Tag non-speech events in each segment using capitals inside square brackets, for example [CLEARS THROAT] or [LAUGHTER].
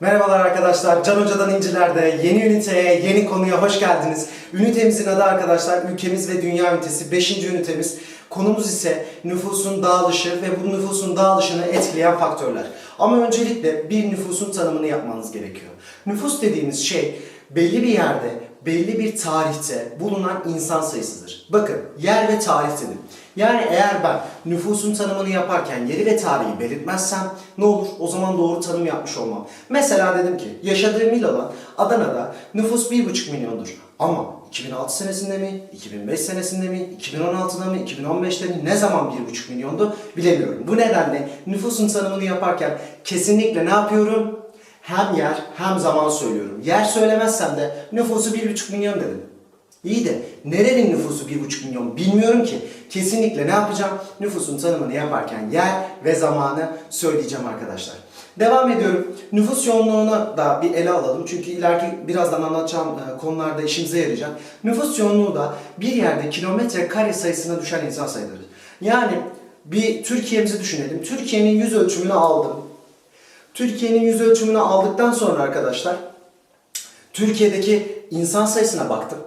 Merhabalar arkadaşlar, Can Hoca'dan İnciler'de yeni üniteye, yeni konuya hoş geldiniz. Ünitemizin adı arkadaşlar ülkemiz ve dünya ünitesi 5. ünitemiz. Konumuz ise nüfusun dağılışı ve bu nüfusun dağılışını etkileyen faktörler. Ama öncelikle bir nüfusun tanımını yapmanız gerekiyor. Nüfus dediğimiz şey belli bir yerde, belli bir tarihte bulunan insan sayısıdır. Bakın yer ve tarih dedim. Yani eğer ben nüfusun tanımını yaparken yeri ve tarihi belirtmezsem ne olur? O zaman doğru tanım yapmış olmam. Mesela dedim ki yaşadığım il olan Adana'da nüfus 1,5 milyondur. Ama 2006 senesinde mi, 2005 senesinde mi, 2016'da mı, 2015'te mi ne zaman 1,5 milyondu bilemiyorum. Bu nedenle nüfusun tanımını yaparken kesinlikle ne yapıyorum? Hem yer hem zaman söylüyorum. Yer söylemezsem de nüfusu 1,5 milyon dedim. İyi de nerenin nüfusu 1,5 milyon bilmiyorum ki. Kesinlikle ne yapacağım? Nüfusun tanımını yaparken yer ve zamanı söyleyeceğim arkadaşlar. Devam ediyorum. Nüfus yoğunluğuna da bir ele alalım. Çünkü ileriki birazdan anlatacağım e, konularda işimize yarayacak. Nüfus yoğunluğu da bir yerde kilometre kare sayısına düşen insan sayıları. Yani bir Türkiye'mizi düşünelim. Türkiye'nin yüz ölçümünü aldım. Türkiye'nin yüz ölçümünü aldıktan sonra arkadaşlar Türkiye'deki insan sayısına baktım.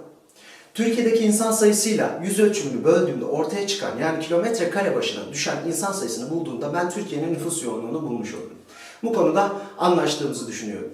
Türkiye'deki insan sayısıyla yüz ölçümünü böldüğümde ortaya çıkan yani kilometre kare başına düşen insan sayısını bulduğumda ben Türkiye'nin nüfus yoğunluğunu bulmuş olurum. Bu konuda anlaştığımızı düşünüyorum.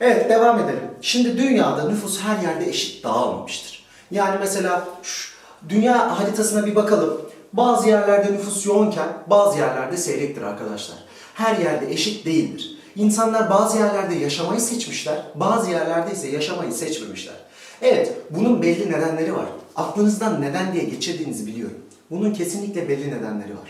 Evet devam edelim. Şimdi dünyada nüfus her yerde eşit dağılmamıştır. Yani mesela şu dünya haritasına bir bakalım. Bazı yerlerde nüfus yoğunken bazı yerlerde seyrektir arkadaşlar. Her yerde eşit değildir. İnsanlar bazı yerlerde yaşamayı seçmişler, bazı yerlerde ise yaşamayı seçmemişler. Evet, bunun belli nedenleri var. Aklınızdan neden diye geçirdiğinizi biliyorum. Bunun kesinlikle belli nedenleri var.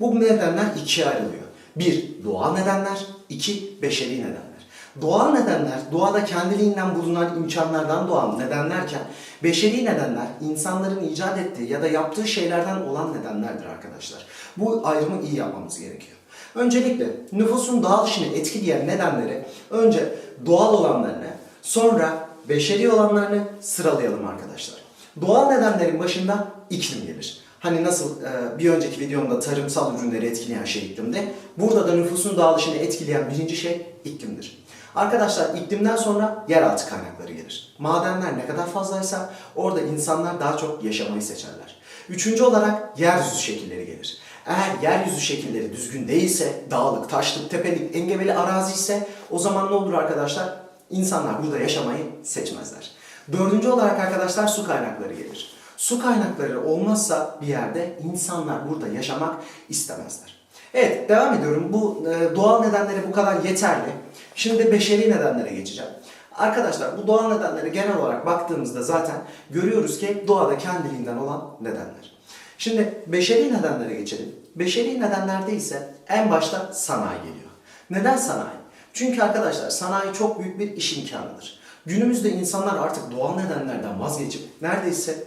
Bu nedenler ikiye ayrılıyor. Bir, doğal nedenler. iki beşeri nedenler. Doğal nedenler, doğada kendiliğinden bulunan imkanlardan doğan nedenlerken, beşeri nedenler insanların icat ettiği ya da yaptığı şeylerden olan nedenlerdir arkadaşlar. Bu ayrımı iyi yapmamız gerekiyor. Öncelikle nüfusun dağılışını etkileyen nedenleri önce doğal olanlarını, sonra beşeri olanlarını sıralayalım arkadaşlar. Doğal nedenlerin başında iklim gelir. Hani nasıl e, bir önceki videomda tarımsal ürünleri etkileyen şey iklimde, burada da nüfusun dağılışını etkileyen birinci şey iklimdir. Arkadaşlar iklimden sonra yeraltı kaynakları gelir. Madenler ne kadar fazlaysa orada insanlar daha çok yaşamayı seçerler. Üçüncü olarak yeryüzü şekilleri gelir. Eğer yeryüzü şekilleri düzgün değilse, dağlık, taşlık, tepelik, engebeli arazi ise o zaman ne olur arkadaşlar? İnsanlar burada yaşamayı seçmezler. Dördüncü olarak arkadaşlar su kaynakları gelir. Su kaynakları olmazsa bir yerde insanlar burada yaşamak istemezler. Evet devam ediyorum. Bu e, doğal nedenleri bu kadar yeterli. Şimdi beşeri nedenlere geçeceğim. Arkadaşlar bu doğal nedenlere genel olarak baktığımızda zaten görüyoruz ki doğada kendiliğinden olan nedenler. Şimdi beşeri nedenlere geçelim. Beşeri nedenlerde ise en başta sanayi geliyor. Neden sanayi? Çünkü arkadaşlar sanayi çok büyük bir iş imkanıdır. Günümüzde insanlar artık doğal nedenlerden vazgeçip neredeyse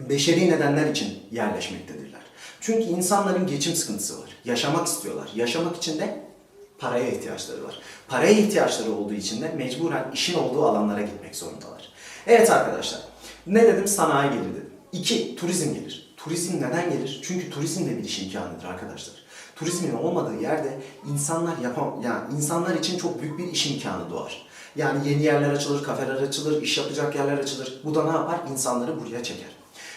beşeri nedenler için yerleşmektedirler. Çünkü insanların geçim sıkıntısı var. Yaşamak istiyorlar. Yaşamak için de paraya ihtiyaçları var. Paraya ihtiyaçları olduğu için de mecburen işin olduğu alanlara gitmek zorundalar. Evet arkadaşlar, ne dedim? Sanayi gelir dedim. İki, turizm gelir. Turizm neden gelir? Çünkü turizm de bir iş imkanıdır arkadaşlar. Turizmin olmadığı yerde insanlar yapam yani insanlar için çok büyük bir iş imkanı doğar. Yani yeni yerler açılır, kafeler açılır, iş yapacak yerler açılır. Bu da ne yapar? İnsanları buraya çeker.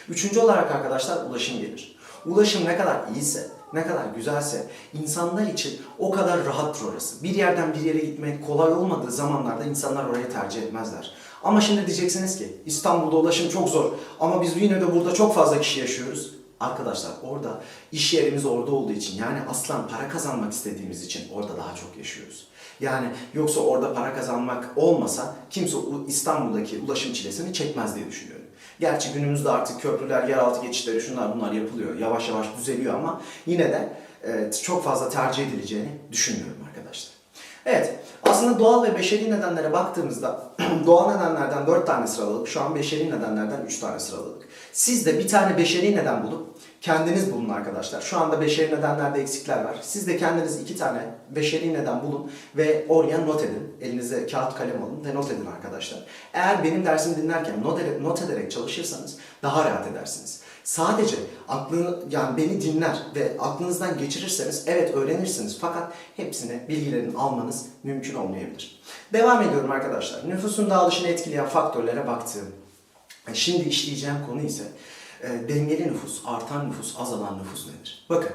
Üçüncü olarak arkadaşlar ulaşım gelir. Ulaşım ne kadar iyiyse, ne kadar güzelse insanlar için o kadar rahattır orası. Bir yerden bir yere gitmek kolay olmadığı zamanlarda insanlar orayı tercih etmezler. Ama şimdi diyeceksiniz ki İstanbul'da ulaşım çok zor ama biz yine de burada çok fazla kişi yaşıyoruz. Arkadaşlar orada iş yerimiz orada olduğu için yani aslan para kazanmak istediğimiz için orada daha çok yaşıyoruz. Yani yoksa orada para kazanmak olmasa kimse İstanbul'daki ulaşım çilesini çekmez diye düşünüyorum. Gerçi günümüzde artık köprüler, yeraltı geçişleri şunlar bunlar yapılıyor. Yavaş yavaş düzeliyor ama yine de e, çok fazla tercih edileceğini düşünmüyorum arkadaşlar. Evet, aslında doğal ve beşeri nedenlere baktığımızda [CLEARS THROAT] doğal nedenlerden 4 tane sıraladık. Şu an beşeri nedenlerden 3 tane sıraladık. Siz de bir tane beşeri neden bulup kendiniz bulun arkadaşlar. Şu anda beşeri nedenlerde eksikler var. Siz de kendiniz iki tane beşeri neden bulun ve oraya not edin. Elinize kağıt kalem alın ve not edin arkadaşlar. Eğer benim dersimi dinlerken not ederek, not ederek çalışırsanız daha rahat edersiniz. Sadece aklını yani beni dinler ve aklınızdan geçirirseniz evet öğrenirsiniz fakat hepsini bilgilerini almanız mümkün olmayabilir. Devam ediyorum arkadaşlar. Nüfusun dağılışını etkileyen faktörlere baktığım Şimdi işleyeceğim konu ise e, dengeli nüfus, artan nüfus, azalan nüfus nedir? Bakın,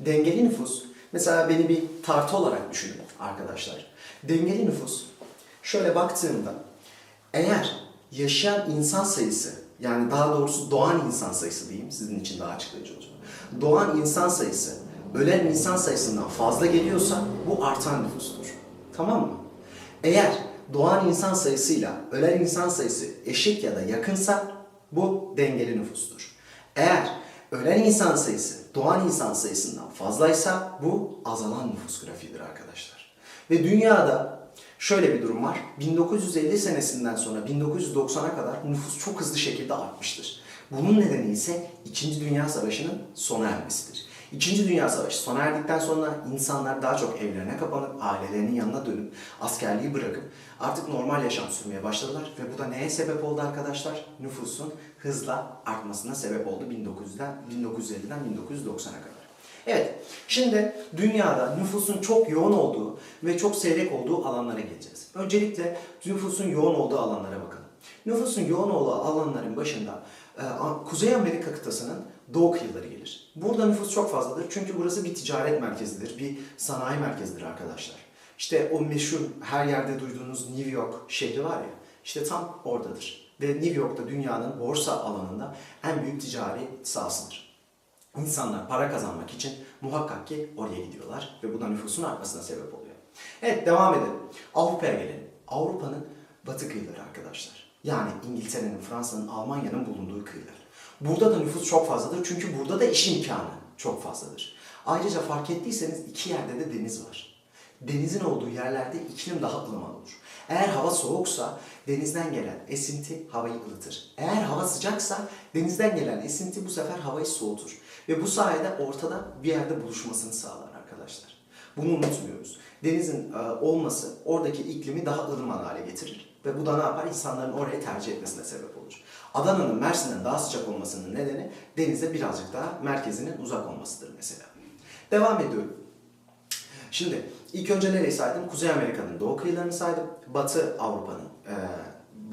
dengeli nüfus, mesela beni bir tartı olarak düşünün arkadaşlar. Dengeli nüfus, şöyle baktığımda, eğer yaşayan insan sayısı, yani daha doğrusu doğan insan sayısı diyeyim, sizin için daha açıklayıcı olacak. Doğan insan sayısı, ölen insan sayısından fazla geliyorsa bu artan nüfustur. Tamam mı? Eğer doğan insan sayısıyla ölen insan sayısı eşit ya da yakınsa bu dengeli nüfustur. Eğer ölen insan sayısı doğan insan sayısından fazlaysa bu azalan nüfus grafiğidir arkadaşlar. Ve dünyada şöyle bir durum var. 1950 senesinden sonra 1990'a kadar nüfus çok hızlı şekilde artmıştır. Bunun nedeni ise 2. Dünya Savaşı'nın sona ermesidir. İkinci Dünya Savaşı sona erdikten sonra insanlar daha çok evlerine kapanıp ailelerinin yanına dönüp askerliği bırakıp artık normal yaşam sürmeye başladılar ve bu da neye sebep oldu arkadaşlar? Nüfusun hızla artmasına sebep oldu 1900'den 1950'den 1990'a kadar. Evet, şimdi dünyada nüfusun çok yoğun olduğu ve çok seyrek olduğu alanlara geleceğiz. Öncelikle nüfusun yoğun olduğu alanlara bakalım. Nüfusun yoğun olduğu alanların başında e, Kuzey Amerika kıtasının doğu kıyıları gelir. Burada nüfus çok fazladır çünkü burası bir ticaret merkezidir, bir sanayi merkezidir arkadaşlar. İşte o meşhur her yerde duyduğunuz New York şehri var ya, işte tam oradadır. Ve New York'ta dünyanın borsa alanında en büyük ticari sahasıdır. İnsanlar para kazanmak için muhakkak ki oraya gidiyorlar ve bu da nüfusun artmasına sebep oluyor. Evet devam edelim. Avrupa'ya gelelim. Avrupa'nın batı kıyıları arkadaşlar. Yani İngiltere'nin, Fransa'nın, Almanya'nın bulunduğu kıyılar. Burada da nüfus çok fazladır çünkü burada da iş imkanı çok fazladır. Ayrıca fark ettiyseniz iki yerde de deniz var. Denizin olduğu yerlerde iklim daha ılıman olur. Eğer hava soğuksa denizden gelen esinti havayı ılıtır. Eğer hava sıcaksa denizden gelen esinti bu sefer havayı soğutur. Ve bu sayede ortada bir yerde buluşmasını sağlar arkadaşlar. Bunu unutmuyoruz. Denizin e, olması oradaki iklimi daha ılıman hale getirir. Ve bu da ne yapar? İnsanların orayı tercih etmesine sebep olur. Adana'nın Mersin'den daha sıcak olmasının nedeni denize birazcık daha merkezinin uzak olmasıdır mesela. Devam ediyorum. Şimdi ilk önce nereyi saydım? Kuzey Amerika'nın doğu kıyılarını saydım. Batı Avrupa'nın e,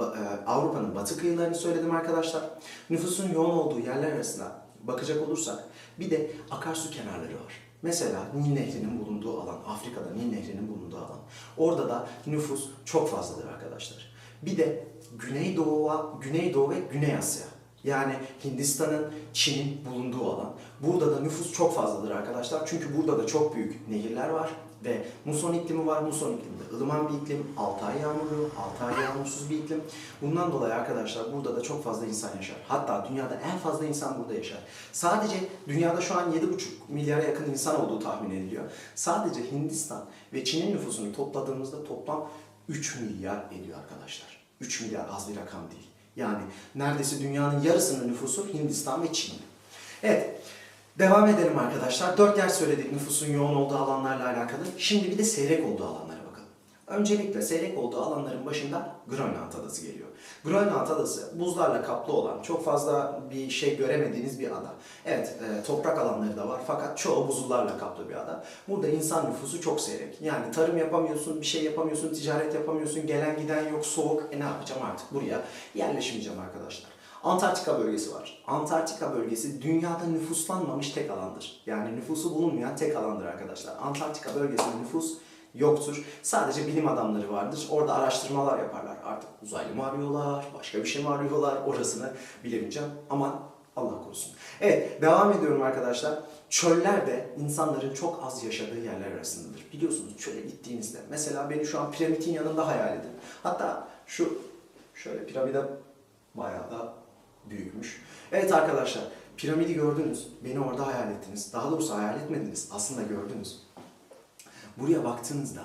e, Avrupa'nın batı kıyılarını söyledim arkadaşlar. Nüfusun yoğun olduğu yerler arasında bakacak olursak bir de akarsu kenarları var. Mesela Nil Nehri'nin bulunduğu alan, Afrika'da Nil Nehri'nin bulunduğu alan. Orada da nüfus çok fazladır arkadaşlar. Bir de Güneydoğu'a, Güneydoğu ve Güney Asya. Yani Hindistan'ın, Çin'in bulunduğu alan. Burada da nüfus çok fazladır arkadaşlar. Çünkü burada da çok büyük nehirler var ve muson iklimi var. Muson iklimi de ılıman bir iklim. 6 ay yağmurlu, 6 ay yağmursuz bir iklim. Bundan dolayı arkadaşlar burada da çok fazla insan yaşar. Hatta dünyada en fazla insan burada yaşar. Sadece dünyada şu an 7,5 milyara yakın insan olduğu tahmin ediliyor. Sadece Hindistan ve Çin'in nüfusunu topladığımızda toplam 3 milyar ediyor arkadaşlar. 3 milyar az bir rakam değil. Yani neredeyse dünyanın yarısının nüfusu Hindistan ve Çin. Evet, devam edelim arkadaşlar. Dört yer söyledik nüfusun yoğun olduğu alanlarla alakalı. Şimdi bir de seyrek olduğu alanlara bakalım. Öncelikle seyrek olduğu alanların başında Grönland Adası geliyor. Grönland Adası buzlarla kaplı olan çok fazla bir şey göremediğiniz bir ada. Evet e, toprak alanları da var fakat çoğu buzullarla kaplı bir ada. Burada insan nüfusu çok seyrek. Yani tarım yapamıyorsun, bir şey yapamıyorsun, ticaret yapamıyorsun, gelen giden yok, soğuk. E ne yapacağım artık buraya? Yerleşmeyeceğim arkadaşlar. Antarktika bölgesi var. Antarktika bölgesi dünyada nüfuslanmamış tek alandır. Yani nüfusu bulunmayan tek alandır arkadaşlar. Antarktika bölgesinde nüfus yoktur. Sadece bilim adamları vardır. Orada araştırmalar yaparlar. Artık uzaylı mı arıyorlar, başka bir şey mi arıyorlar orasını bilemeyeceğim. Aman Allah korusun. Evet devam ediyorum arkadaşlar. Çöller de insanların çok az yaşadığı yerler arasındadır. Biliyorsunuz çöle gittiğinizde mesela beni şu an piramidin yanında hayal edin. Hatta şu şöyle piramide bayağı da büyükmüş. Evet arkadaşlar piramidi gördünüz. Beni orada hayal ettiniz. Daha doğrusu hayal etmediniz. Aslında gördünüz. Buraya baktığınızda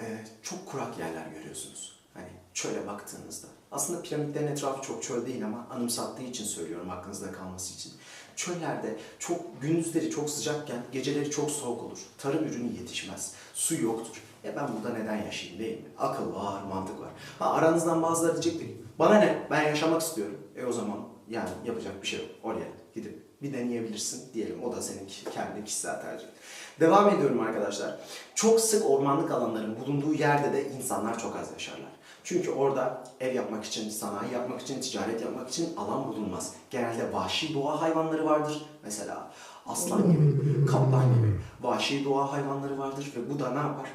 e, çok kurak yerler görüyorsunuz. Hani çöle baktığınızda. Aslında piramitlerin etrafı çok çöl değil ama anımsattığı için söylüyorum aklınızda kalması için. Çöllerde çok gündüzleri çok sıcakken geceleri çok soğuk olur. Tarım ürünü yetişmez. Su yoktur. E ben burada neden yaşayayım değil mi? Akıl var, mantık var. Ha aranızdan bazıları diyecektir. Bana ne? Ben yaşamak istiyorum. E o zaman yani yapacak bir şey yok. Oraya gidip bir deneyebilirsin diyelim. O da senin kendi kişisel tercihin. Devam ediyorum arkadaşlar. Çok sık ormanlık alanların bulunduğu yerde de insanlar çok az yaşarlar. Çünkü orada ev yapmak için, sanayi yapmak için, ticaret yapmak için alan bulunmaz. Genelde vahşi doğa hayvanları vardır. Mesela aslan gibi, kaplan gibi vahşi doğa hayvanları vardır ve bu da ne yapar?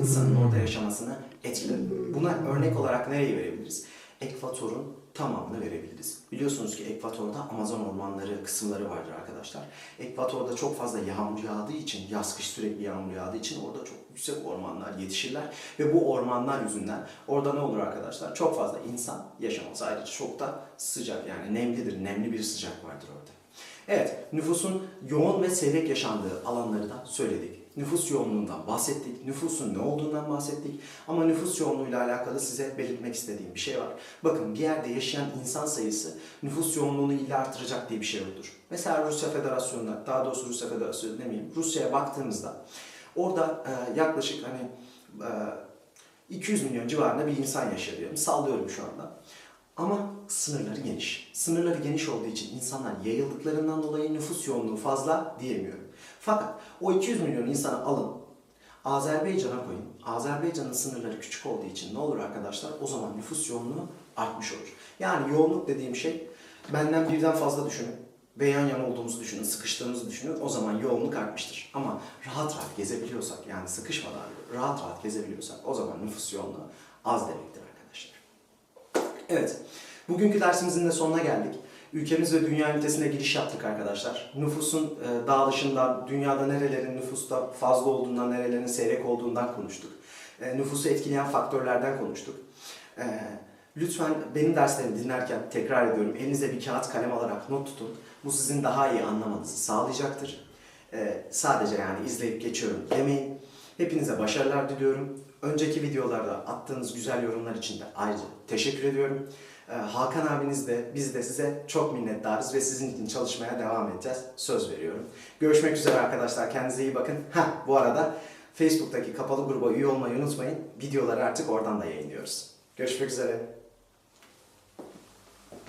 İnsanın orada yaşamasını etkiler. Buna örnek olarak nereyi verebiliriz? Ekvatorun tamamını verebiliriz. Biliyorsunuz ki ekvatorda Amazon ormanları kısımları vardır arkadaşlar. Ekvatorda çok fazla yağmur yağdığı için, yaz kış sürekli yağmur yağdığı için orada çok yüksek ormanlar yetişirler. Ve bu ormanlar yüzünden orada ne olur arkadaşlar? Çok fazla insan yaşamaz. Ayrıca çok da sıcak yani nemlidir, nemli bir sıcak vardır orada. Evet, nüfusun yoğun ve seyrek yaşandığı alanları da söyledik. Nüfus yoğunluğundan bahsettik, nüfusun ne olduğundan bahsettik. Ama nüfus yoğunluğuyla alakalı size belirtmek istediğim bir şey var. Bakın bir yerde yaşayan insan sayısı nüfus yoğunluğunu illa artıracak diye bir şey yoktur. Mesela Rusya Federasyonu'na, daha doğrusu Rusya Federasyonu demeyeyim, Rusya'ya baktığımızda orada e, yaklaşık hani e, 200 milyon civarında bir insan yaşıyor diyorum. Sallıyorum şu anda. Ama sınırları geniş. Sınırları geniş olduğu için insanlar yayıldıklarından dolayı nüfus yoğunluğu fazla diyemiyorum. Fakat o 200 milyon insanı alın, Azerbaycan'a koyun. Azerbaycan'ın sınırları küçük olduğu için ne olur arkadaşlar? O zaman nüfus yoğunluğu artmış olur. Yani yoğunluk dediğim şey benden birden fazla düşünün ve yan yana olduğumuzu düşünün, sıkıştığımızı düşünün. O zaman yoğunluk artmıştır. Ama rahat rahat gezebiliyorsak yani sıkışmadan rahat rahat gezebiliyorsak o zaman nüfus yoğunluğu az demektir arkadaşlar. Evet, bugünkü dersimizin de sonuna geldik. Ülkemiz ve dünya ünitesine giriş yaptık arkadaşlar. Nüfusun e, dağılışından, dünyada nerelerin nüfusta fazla olduğundan, nerelerin seyrek olduğundan konuştuk. E, nüfusu etkileyen faktörlerden konuştuk. E, lütfen benim derslerimi dinlerken tekrar ediyorum, elinize bir kağıt kalem alarak not tutun. Bu sizin daha iyi anlamanızı sağlayacaktır. E, sadece yani izleyip geçiyorum demeyin. Hepinize başarılar diliyorum. Önceki videolarda attığınız güzel yorumlar için de ayrıca teşekkür ediyorum. Ee, Hakan abiniz de biz de size çok minnettarız ve sizin için çalışmaya devam edeceğiz. Söz veriyorum. Görüşmek üzere arkadaşlar. Kendinize iyi bakın. Ha bu arada Facebook'taki kapalı gruba üye olmayı unutmayın. Videoları artık oradan da yayınlıyoruz. Görüşmek üzere.